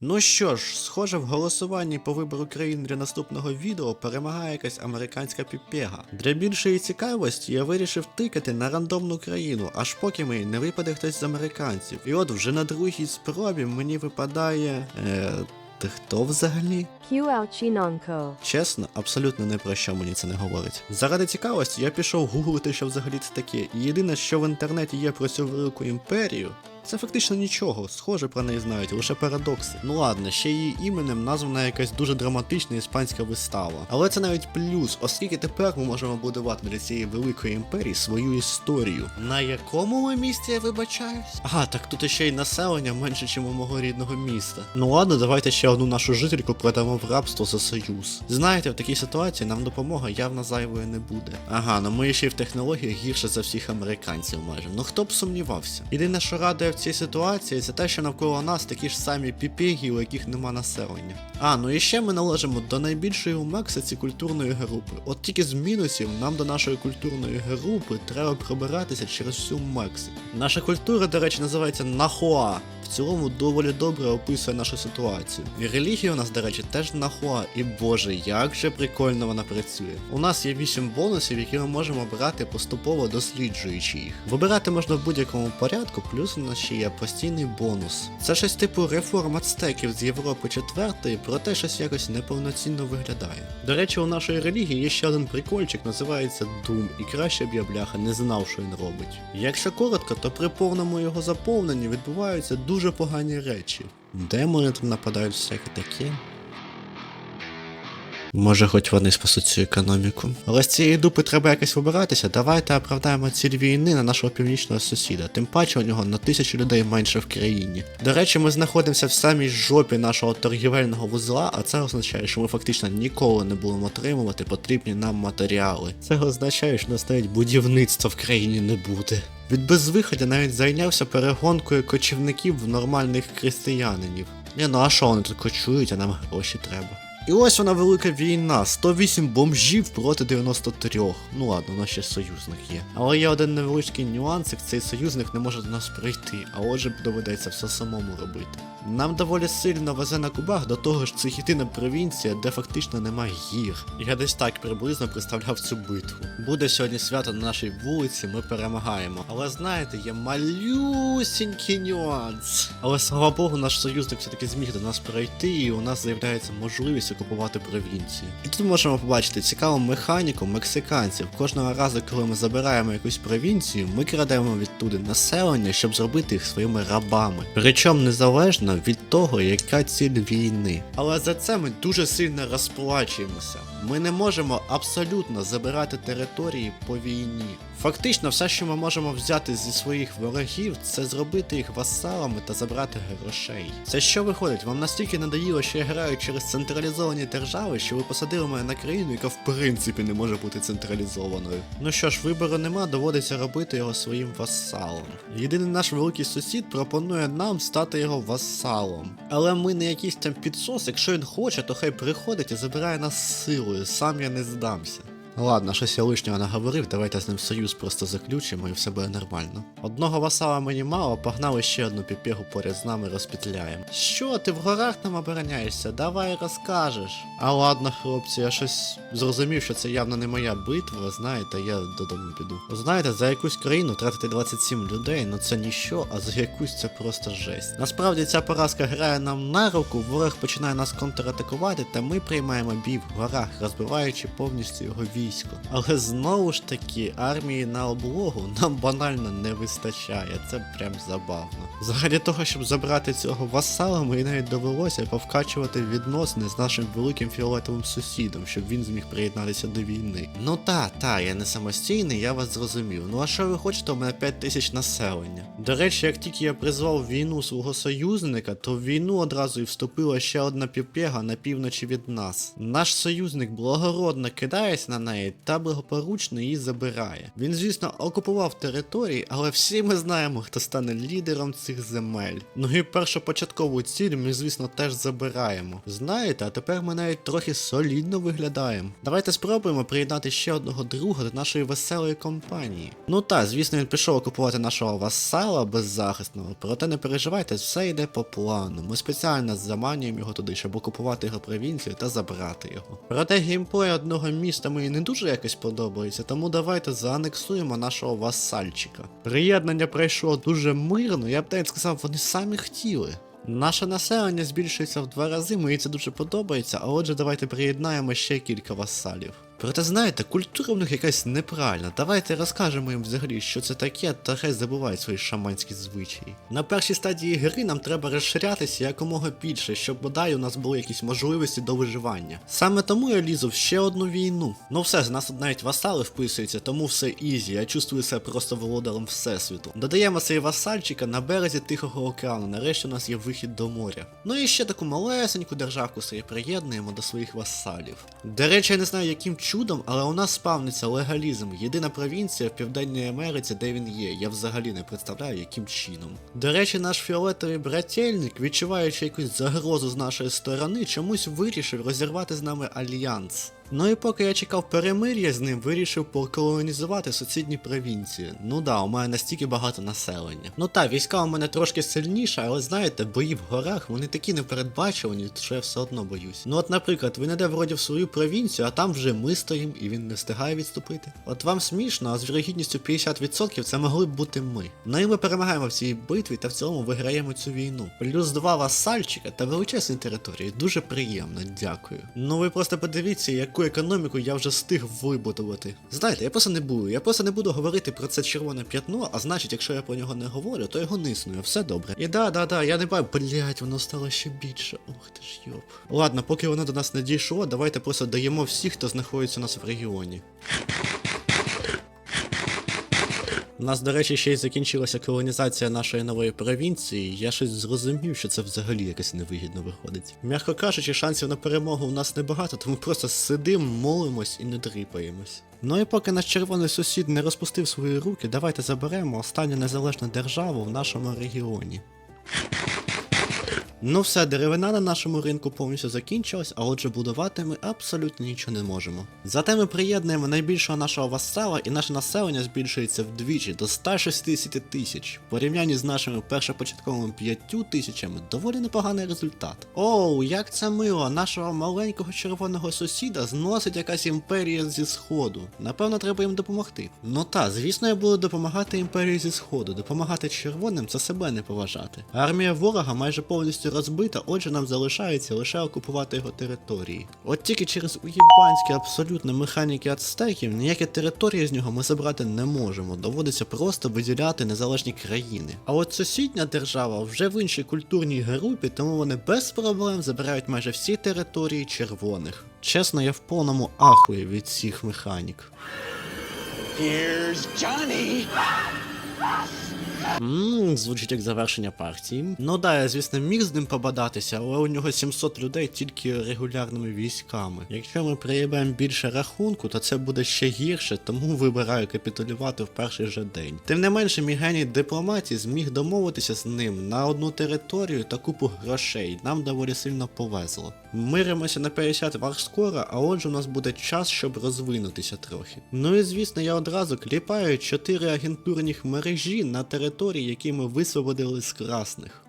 Ну що ж, схоже, в голосуванні по вибору країн для наступного відео перемагає якась американська піпега. Для більшої цікавості я вирішив тикати на рандомну країну, аж поки мені не випаде хтось з американців. І от вже на другій спробі мені випадає. Е, ти хто взагалі? QL Чесно, абсолютно не про що мені це не говорить. Заради цікавості я пішов гуглити, що взагалі це таке. І єдине, що в інтернеті є про цю велику імперію, це фактично нічого, схоже про неї знають, лише парадокси. Ну ладно, ще її іменем названа якась дуже драматична іспанська вистава. Але це навіть плюс, оскільки тепер ми можемо будувати для цієї великої імперії свою історію. На якому ми місці я вибачаюсь? Ага, так тут ще й населення менше, ніж у мого рідного міста. Ну ладно, давайте ще одну нашу жительку продамо в рабство за союз. Знаєте, в такій ситуації нам допомога явно зайвою не буде. Ага, ну ми ще й в технологіях гірше за всіх американців майже. Ну хто б сумнівався? Єдине, що радує цій ситуації, це те, що навколо нас такі ж самі піпігі, у яких нема населення. А, ну і ще ми належимо до найбільшої у Мексиці культурної групи. От тільки з мінусів нам до нашої культурної групи треба пробиратися через всю Мексику. Наша культура, до речі, називається Нахуа. Цілому доволі добре описує нашу ситуацію. І релігія у нас, до речі, теж нахуа. І боже, як же прикольно вона працює. У нас є 8 бонусів, які ми можемо брати поступово досліджуючи їх. Вибирати можна в будь-якому порядку, плюс у нас ще є постійний бонус. Це щось типу реформ ацтеків з Європи 4, проте щось якось неповноцінно виглядає. До речі, у нашої релігії є ще один прикольчик, називається Doom, і краще б я бляха не знав, що він робить. Якщо коротко, то при повному його заповненні відбуваються дуже погані речі. Демони там нападають всяке таке. Може, хоч вони спасуть цю економіку. Але з цієї дупи треба якось вибиратися. Давайте оправдаємо ціль війни на нашого північного сусіда. Тим паче у нього на тисячу людей менше в країні. До речі, ми знаходимося в самій жопі нашого торгівельного вузла, а це означає, що ми фактично ніколи не будемо отримувати потрібні нам матеріали. Це означає, що нас навіть будівництва в країні не буде. Від безвиходя навіть зайнявся перегонкою кочівників в нормальних християнинів. Ні, ну а що вони тут кочують, а нам гроші треба. І ось вона велика війна. 108 бомжів проти 93. Ну ладно, у нас ще союзник є. Але є один невеличкий нюансик, цей союзник не може до нас прийти, а отже доведеться все самому робити. Нам доволі сильно везе на кубах, до того ж це єдина провінція, де фактично нема гір. Я десь так приблизно представляв цю битву. Буде сьогодні свято на нашій вулиці, ми перемагаємо. Але знаєте, є малюсінький нюанс. Але слава Богу, наш союзник все-таки зміг до нас пройти, і у нас з'являється можливість окупувати провінцію. І тут можемо побачити цікаву механіку мексиканців. Кожного разу, коли ми забираємо якусь провінцію, ми крадемо відтуди населення, щоб зробити їх своїми рабами. Причому незалежно від того, яка ціль війни. Але за це ми дуже сильно розплачуємося. Ми не можемо абсолютно забирати території по війні. Фактично, все, що ми можемо взяти зі своїх ворогів, це зробити їх васалами та забрати грошей. Це що виходить? Вам настільки надоїло, що я граю через централізовані держави, що ви посадили мене на країну, яка в принципі не може бути централізованою. Ну що ж, вибору нема, доводиться робити його своїм васалом. Єдиний наш великий сусід пропонує нам стати його васалом. Але ми не якийсь там підсос, якщо він хоче, то хай приходить і забирає нас силою, сам я не здамся. Ладно, щось я лишнього наговорив, давайте з ним союз просто заключимо і все буде нормально. Одного васала мені мало, погнали ще одну піпегу поряд з нами розпетляємо. Що, ти в горах там обороняєшся? Давай розкажеш. А ладно, хлопці, я щось зрозумів, що це явно не моя битва, знаєте, я додому піду. Знаєте, за якусь країну тратити 27 людей, ну це ніщо, а за якусь це просто жесть. Насправді ця поразка грає нам на руку, ворог починає нас контратакувати, та ми приймаємо бій в горах, розбиваючи повністю його військо. Але знову ж таки, армії на облогу нам банально не вистачає, це прям забавно. Заради того, щоб забрати цього васала, мені навіть довелося повкачувати відносини з нашим великим фіолетовим сусідом, щоб він зміг приєднатися до війни. Ну та, та, я не самостійний, я вас зрозумів. Ну а що ви хочете, у мене 5 тисяч населення. До речі, як тільки я призвав війну свого союзника, то в війну одразу і вступила ще одна піпега на півночі від нас. Наш союзник благородно кидається на неї, неї та благополучно її забирає. Він, звісно, окупував території, але всі ми знаємо, хто стане лідером цих земель. Ну і першопочаткову ціль ми, звісно, теж забираємо. Знаєте, а тепер ми навіть трохи солідно виглядаємо. Давайте спробуємо приєднати ще одного друга до нашої веселої компанії. Ну та, звісно, він пішов окупувати нашого васала беззахисного, проте не переживайте, все йде по плану. Ми спеціально заманюємо його туди, щоб окупувати його провінцію та забрати його. Проте геймплей одного міста мені не дуже якось подобається, тому давайте заанексуємо нашого васальчика. Приєднання пройшло дуже мирно, я б навіть сказав, вони самі хотіли. Наше населення збільшується в два рази, мені це дуже подобається, а отже, давайте приєднаємо ще кілька васалів. Проте знаєте, культура в них якась неправильна. Давайте розкажемо їм взагалі, що це таке, та хай забувають свої шаманські звичаї. На першій стадії гри нам треба розширятися якомога більше, щоб бодай у нас були якісь можливості до виживання. Саме тому я лізу в ще одну війну. Ну все, з нас навіть васали вписуються, тому все ізі. Я чувствую себе просто володарем всесвіту. Додаємо цей васальчика на березі Тихого океану. Нарешті у нас є вихід до моря. Ну і ще таку малесеньку державку собі приєднуємо до своїх васалів. До речі, я не знаю, яким чудом, але у нас спавниться легалізм. Єдина провінція в Південній Америці, де він є. Я взагалі не представляю, яким чином. До речі, наш фіолетовий брательник, відчуваючи якусь загрозу з нашої сторони, чомусь вирішив розірвати з нами альянс. Ну і поки я чекав перемир'я з ним, вирішив поколонізувати сусідні провінції. Ну да, у мене настільки багато населення. Ну так, війська у мене трошки сильніша, але знаєте, бої в горах, вони такі непередбачувані, що я все одно боюсь. Ну от, наприклад, він іде вроді в свою провінцію, а там вже ми стоїм і він не встигає відступити. От вам смішно, а з вірогідністю 50% це могли б бути ми. Ну і ми перемагаємо в цій битві та в цілому виграємо цю війну. Плюс два васальчика та величезні території. Дуже приємно, дякую. Ну ви просто подивіться, яку економіку я вже встиг вибудувати. Знаєте, я просто не буду. Я просто не буду говорити про це червоне п'ятно, а значить, якщо я про нього не говорю, то його не існує, все добре. І да, да, да, я не бачу, блять, воно стало ще більше. Ох ти ж йоп. Ладно, поки воно до нас не дійшло, давайте просто даємо всіх, хто знаходиться у нас в регіоні. У нас, до речі, ще й закінчилася колонізація нашої нової провінції. Я щось зрозумів, що це взагалі якось невигідно виходить. М'яко кажучи, шансів на перемогу у нас небагато, тому просто сидимо, молимось і не дріпаємось. Ну і поки наш червоний сусід не розпустив свої руки, давайте заберемо останню незалежну державу в нашому регіоні. Ну все, деревина на нашому ринку повністю закінчилась, а отже будувати ми абсолютно нічого не можемо. Зате ми приєднуємо найбільшого нашого васала і наше населення збільшується вдвічі до 160 тисяч. Порівнянні з нашими першопочатковими 5 тисячами доволі непоганий результат. Оу, як це мило, нашого маленького червоного сусіда зносить якась імперія зі сходу. Напевно, треба їм допомогти. Ну та, звісно, я буду допомагати імперії зі сходу. Допомагати червоним це себе не поважати. Армія ворога майже повністю розбита, отже нам залишається лише окупувати його території. От тільки через уєбанські абсолютно механіки ацтеків ніякі території з нього ми забрати не можемо. Доводиться просто виділяти незалежні країни. А от сусідня держава вже в іншій культурній групі, тому вони без проблем забирають майже всі території червоних. Чесно, я в повному ахуї від цих механік. Here's Johnny. Ммм, звучить як завершення партії. Ну да, я звісно міг з ним побадатися, але у нього 700 людей тільки регулярними військами. Якщо ми приїбаємо більше рахунку, то це буде ще гірше, тому вибираю капітулювати в перший же день. Тим не менше, мій геній дипломатії зміг домовитися з ним на одну територію та купу грошей. Нам доволі сильно повезло. Миримося на 50 варскора, а отже у нас буде час, щоб розвинутися трохи. Ну і звісно, я одразу кліпаю 4 агентурних мережі на території, які ми висвободили з красних.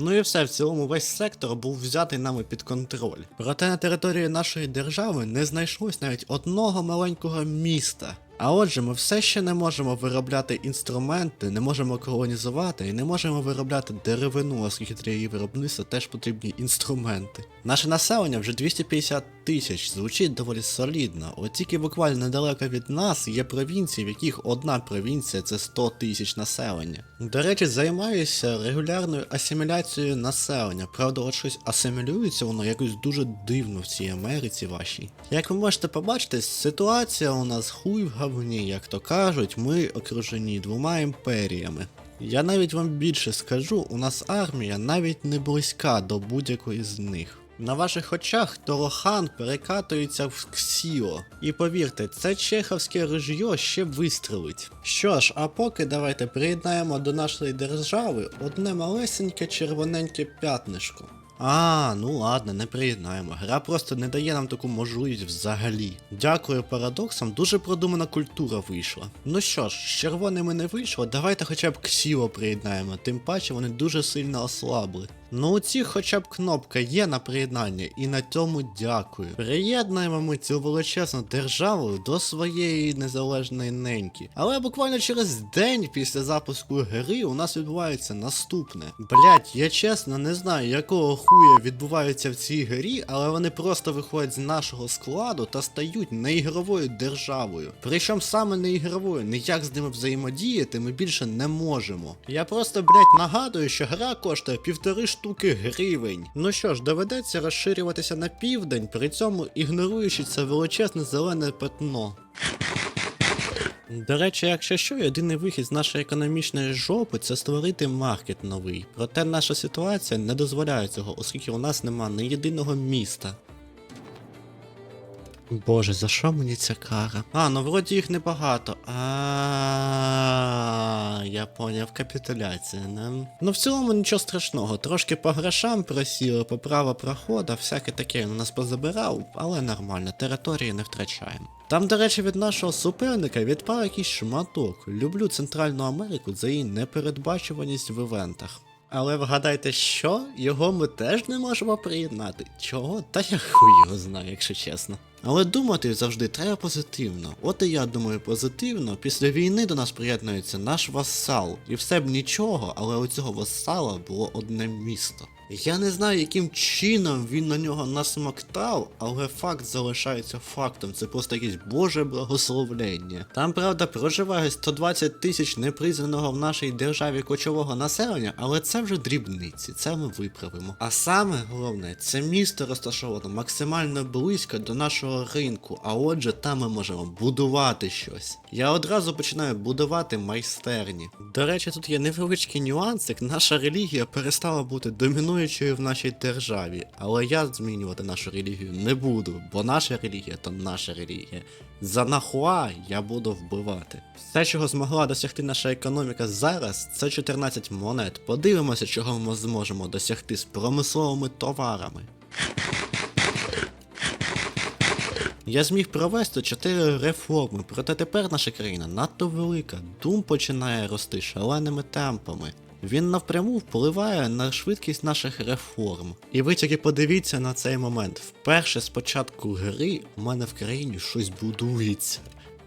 Ну і все, в цілому весь сектор був взятий нами під контроль. Проте на території нашої держави не знайшлось навіть одного маленького міста. А отже, ми все ще не можемо виробляти інструменти, не можемо колонізувати і не можемо виробляти деревину, оскільки для її виробництва теж потрібні інструменти. Наше населення вже 250 тисяч, звучить доволі солідно. От тільки буквально недалеко від нас є провінції, в яких одна провінція це 100 тисяч населення. До речі, займаюся регулярною асиміляцією населення. Правда, от щось асимілюється воно якось дуже дивно в цій Америці вашій. Як ви можете побачити, ситуація у нас хуй в говні, як то кажуть, ми окружені двома імперіями. Я навіть вам більше скажу, у нас армія навіть не близька до будь-якої з них. На ваших очах Торохан перекатується в Ксіо. І повірте, це чеховське ружьо ще вистрелить. Що ж, а поки давайте приєднаємо до нашої держави одне малесеньке червоненьке п'ятнишко. А, ну ладно, не приєднаємо. Гра просто не дає нам таку можливість взагалі. Дякую парадоксам, дуже продумана культура вийшла. Ну що ж, з червоними не вийшло, давайте хоча б Ксіво приєднаємо, тим паче вони дуже сильно ослабли. Ну у цих хоча б кнопка є на приєднання, і на цьому дякую. Приєднаємо ми цю величезну державу до своєї незалежної неньки. Але буквально через день після запуску гри у нас відбувається наступне. Блять, я чесно не знаю, якого хуя відбувається в цій грі, але вони просто виходять з нашого складу та стають неігровою державою. Причому саме неігровою, ніяк з ними взаємодіяти ми більше не можемо. Я просто, блять, нагадую, що гра коштує півтори штуки гривень. Ну що ж, доведеться розширюватися на південь, при цьому ігноруючи це величезне зелене пятно. До речі, якщо що, єдиний вихід з нашої економічної жопи це створити маркет новий. Проте наша ситуація не дозволяє цього, оскільки у нас нема ні єдиного міста. Боже, за що мені ця кара? А, ну вроді їх небагато. А, я поняв, капітуляція, не? Ну в цілому нічого страшного. Трошки по грошам просіли, по право проходу, всяке таке він нас позабирав, але нормально, території не втрачаємо. Там, до речі, від нашого суперника відпав якийсь шматок. Люблю Центральну Америку за її непередбачуваність в івентах. Але вгадайте, що його ми теж не можемо приєднати. Чого? Та я хуй його знаю, якщо чесно. Але думати завжди треба позитивно. От і я думаю позитивно. Після війни до нас приєднується наш васал. І все б нічого, але у цього васала було одне місто. Я не знаю, яким чином він на нього насмоктав, але факт залишається фактом. Це просто якесь боже благословлення. Там, правда, проживає 120 тисяч непризваного в нашій державі кочового населення, але це вже дрібниці, це ми виправимо. А саме головне, це місто розташовано максимально близько до нашого ринку, а отже, там ми можемо будувати щось. Я одразу починаю будувати майстерні. До речі, тут є невеличкий нюансик. Наша релігія перестала бути домінуючою в нашій державі, але я змінювати нашу релігію не буду, бо наша релігія то наша релігія. За нахуа я буду вбивати. Все, чого змогла досягти наша економіка зараз, це 14 монет. Подивимося, чого ми зможемо досягти з промисловими товарами. Я зміг провести чотири реформи, проте тепер наша країна надто велика. Дум починає рости шаленими темпами. Він напряму впливає на швидкість наших реформ. І ви тільки подивіться на цей момент. Вперше з початку гри у мене в країні щось будується.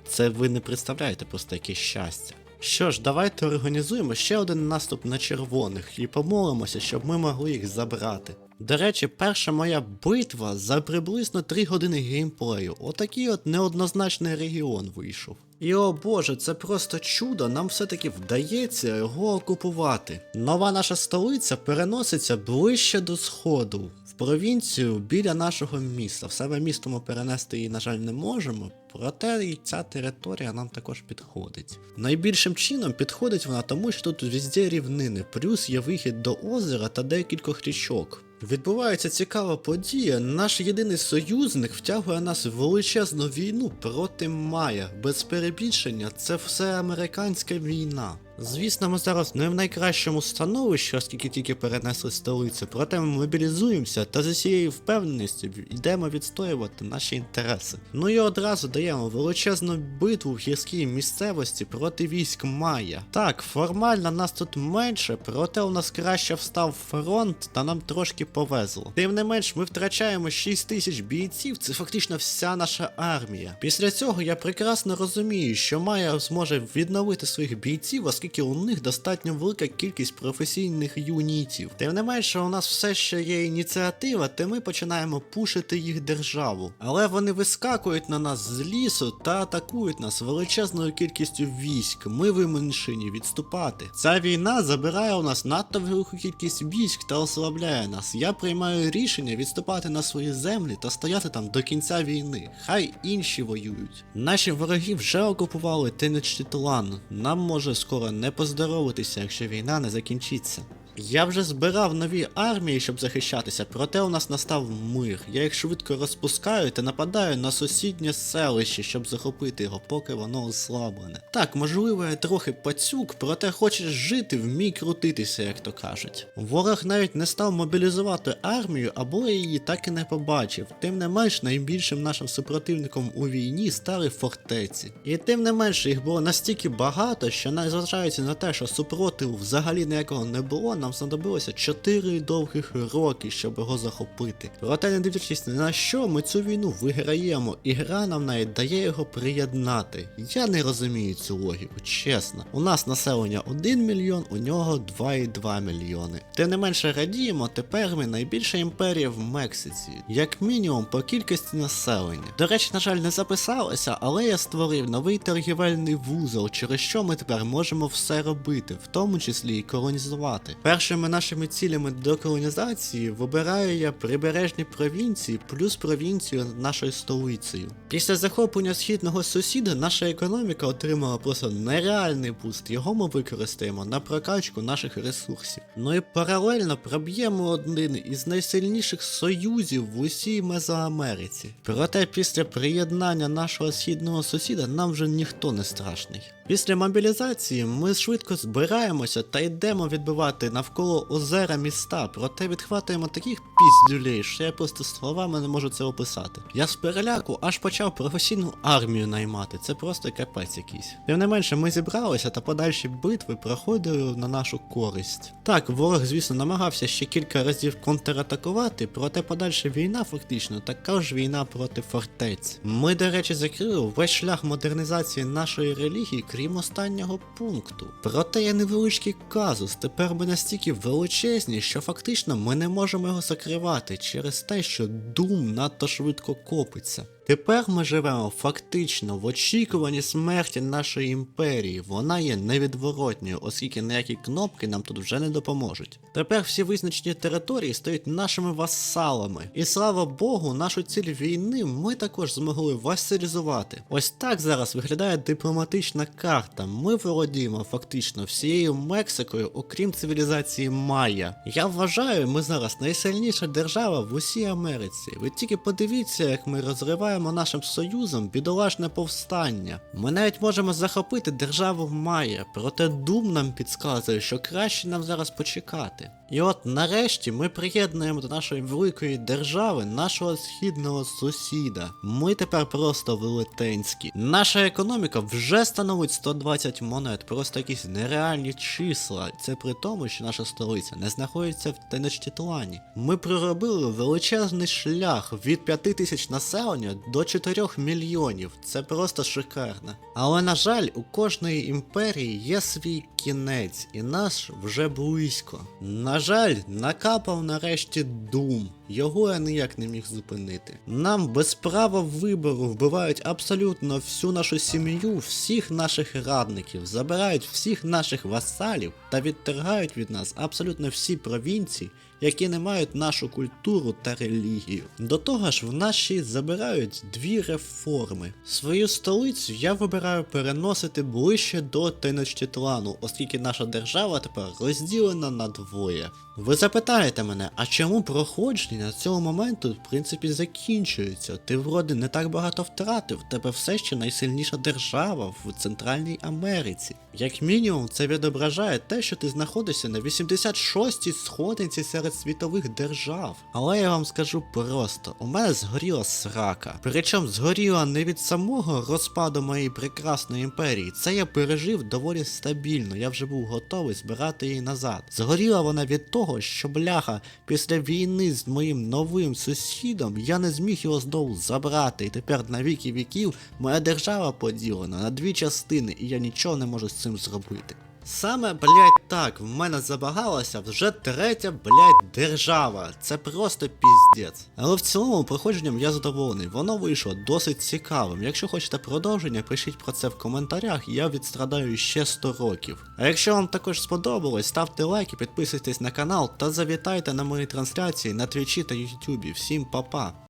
Це ви не представляєте просто яке щастя. Що ж, давайте організуємо ще один наступ на червоних і помолимося, щоб ми могли їх забрати. До речі, перша моя битва за приблизно 3 години геймплею. Отакий от неоднозначний регіон вийшов. І о боже, це просто чудо, нам все-таки вдається його окупувати. Нова наша столиця переноситься ближче до сходу, в провінцію біля нашого міста. В себе місто ми перенести її, на жаль, не можемо. Проте і ця територія нам також підходить. Найбільшим чином підходить вона тому, що тут везде рівнини, плюс є вихід до озера та декількох річок. Відбувається цікава подія. Наш єдиний союзник втягує нас в величезну війну проти Майя. Без перебільшення, це все американська війна. Звісно, ми зараз не в найкращому становищі, оскільки тільки перенесли столицю, проте ми мобілізуємося та з цією впевненістю йдемо відстоювати наші інтереси. Ну і одразу даємо величезну битву в гірській місцевості проти військ Майя. Так, формально нас тут менше, проте у нас краще встав фронт та нам трошки повезло. Тим не менш, ми втрачаємо 6 тисяч бійців, це фактично вся наша армія. Після цього я прекрасно розумію, що Майя зможе відновити своїх бійців, оскільки у них достатньо велика кількість професійних юнітів. Тим не менше, у нас все ще є ініціатива, та ми починаємо пушити їх державу. Але вони вискакують на нас з лісу та атакують нас величезною кількістю військ. Ми вимушені відступати. Ця війна забирає у нас надто велику кількість військ та ослабляє нас. я приймаю рішення відступати на свої землі та стояти там до кінця війни. Хай інші воюють. Наші вороги вже окупували Тенечтитлан. Нам може скоро не поздоровитися, якщо війна не закінчиться. Я вже збирав нові армії, щоб захищатися, проте у нас настав мир. Я їх швидко розпускаю та нападаю на сусіднє селище, щоб захопити його, поки воно ослаблене. Так, можливо, я трохи пацюк, проте хочеш жити, вмій крутитися, як то кажуть. Ворог навіть не став мобілізувати армію, або я її так і не побачив. Тим не менш, найбільшим нашим супротивником у війні стали фортеці. І тим не менше, їх було настільки багато, що незважаючи на те, що супротиву взагалі ніякого не було, нам знадобилося 4 довгих роки, щоб його захопити. Проте, не дивлячись на що, ми цю війну виграємо, і гра нам навіть дає його приєднати. Я не розумію цю логіку, чесно. У нас населення 1 мільйон, у нього 2,2 мільйони. Тим не менше радіємо, тепер ми найбільша імперія в Мексиці, як мінімум по кількості населення. До речі, на жаль, не записалося, але я створив новий торгівельний вузол, через що ми тепер можемо все робити, в тому числі і колонізувати. Першими нашими цілями до колонізації вибираю я прибережні провінції плюс провінцію нашою столицею. Після захоплення східного сусіда наша економіка отримала просто нереальний буст. Його ми використаємо на прокачку наших ресурсів. Ну і паралельно проб'ємо один із найсильніших союзів в усій Мезоамериці. Проте після приєднання нашого східного сусіда нам вже ніхто не страшний. Після мобілізації ми швидко збираємося та йдемо відбивати навколо озера міста, проте відхватуємо таких піздюлей, що я просто словами не можу це описати. Я з переляку аж почав професійну армію наймати, це просто капець якийсь. Тим не менше, ми зібралися та подальші битви проходили на нашу користь. Так, ворог, звісно, намагався ще кілька разів контратакувати, проте подальша війна фактично така ж війна проти фортець. Ми, до речі, закрили весь шлях модернізації нашої релігії, крім останнього пункту. Проте є невеличкий казус. Тепер ми настільки величезні, що фактично ми не можемо його закривати через те, що Дум надто швидко копиться. Тепер ми живемо фактично в очікуванні смерті нашої імперії. Вона є невідворотньою, оскільки ніякі кнопки нам тут вже не допоможуть. Тепер всі визначені території стають нашими васалами. І слава Богу, нашу ціль війни ми також змогли васалізувати. Ось так зараз виглядає дипломатична карта. Ми володіємо фактично всією Мексикою, окрім цивілізації Майя. Я вважаю, ми зараз найсильніша держава в усій Америці. Ви тільки подивіться, як ми розриваємо нашим союзом бідолашне повстання. Ми навіть можемо захопити державу в Майя, проте Дум нам підказує, що краще нам зараз почекати. І от нарешті ми приєднуємо до нашої великої держави нашого східного сусіда. Ми тепер просто велетенські. Наша економіка вже становить 120 монет, просто якісь нереальні числа. Це при тому, що наша столиця не знаходиться в Тенечтитлані. Ми проробили величезний шлях від 5 тисяч населення до 4 мільйонів. Це просто шикарно. Але на жаль, у кожної імперії є свій кінець, і наш вже близько. На жаль, накапав нарешті Дум. Його я ніяк не міг зупинити. Нам без права вибору вбивають абсолютно всю нашу сім'ю, всіх наших радників, забирають всіх наших васалів та відтергають від нас абсолютно всі провінції, які не мають нашу культуру та релігію. До того ж, в й забирають дві реформи. Свою столицю я вибираю переносити ближче до Теночтітлану, оскільки наша держава тепер розділена на двоє. Ви запитаєте мене, а чому проходження цього моменту в принципі закінчується? Ти вроде не так багато втратив, тебе все ще найсильніша держава в Центральній Америці. Як мінімум, це відображає те, що ти знаходишся на 86-й сходинці серед світових держав. Але я вам скажу просто: у мене згоріла срака. Причому згоріла не від самого розпаду моєї прекрасної імперії. Це я пережив доволі стабільно. Я вже був готовий збирати її назад. Згоріла вона від того, що бляха після війни з моїм новим сусідом я не зміг його знову забрати. І тепер на віки віків моя держава поділена на дві частини, і я нічого не можу з цим зробити. Саме, блядь, так, в мене забагалося вже третя, блядь, держава. Це просто піздець. Але в цілому проходженням я задоволений. Воно вийшло досить цікавим. Якщо хочете продовження, пишіть про це в коментарях, я відстрадаю ще 100 років. А якщо вам також сподобалось, ставте лайки, підписуйтесь на канал та завітайте на мої трансляції на твічі та ютубі. Всім па-па!